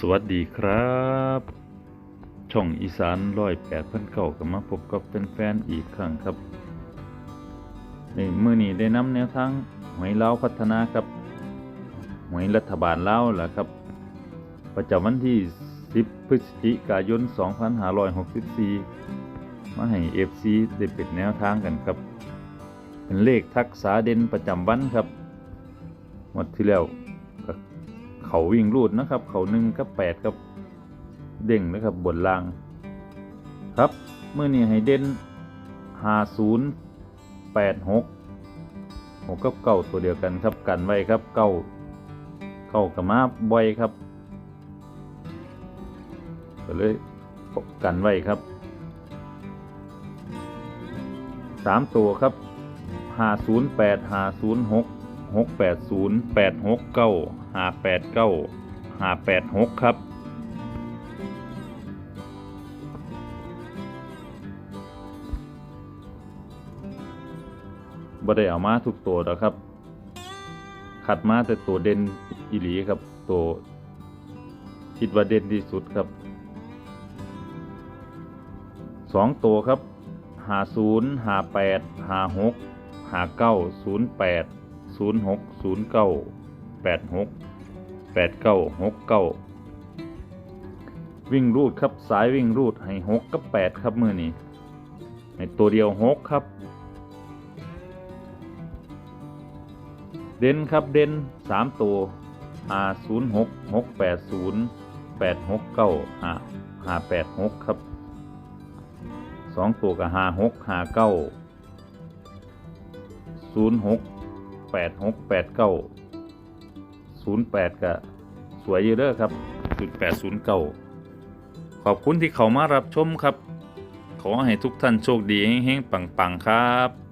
สวัสดีครับ ช่องอีสานร้อยแปดพันเก่ากับมาพบกับแฟนๆอีกครั้งครับในมือนี้ได้นำแนวทางหวยเล้าพัฒนาครับ หวยรัฐบาลเล้าแหละครับ ประจำวันที่ 10 พฤศจิกายน 2564 มาให้ FC ได้เป็นแนวทางกันครับ เป็นเลขทักษะเด่นประจำวันครับหมดที่แล้ว เขาวิ่งรูดนะครับ เขาหนึ่งกับแปดครับเด้งนะครับบนล่าง ครับเมื่อนี้ให้เด่นห้าศูนย์แปดหกหกกับเก้าตัวเดียวกันครับกันไว้ครับเก้าเข้ากับมาบ่อยครับก็เลยกันไว้ครับสามตัวครับห้าศูนย์แปดห้าศูนย์หกหกแปดศูนย์แปดหก 6 8 0 8 6 9 5 8 9 5 8 6 ครับ บ่ได้เอามาทุกตัวแล้วครับ ขัดมาแต่ตัวเด่นอิหลีครับ ตัวคิดว่าเด่นที่สุดครับ 2 ตัวครับ 50 58 56 59 08 ศูนย์หกศูนย์เก้าแปดหกแปดเก้าหกเก้าวิ่งรูดครับสายวิ่งรูดให้หกกับแปดครับมือนี้ให้ตัวเดียวหกครับ เด่นครับเด่นสามตัวห้าศูนย์หกหกแปดศูนย์แปดหกเก้าห้าห้าแปดหกครับสองตัวกับห้าหกห้าเก้าศูนย์หก แปดหกแปดเก้าศูนย์แปดกับสวยเยอะเด้อครับจุดแปดศูนย์เก้าขอบคุณที่เขามารับชมครับ ขอให้ทุกท่านโชคดีแห่งๆปังๆครับ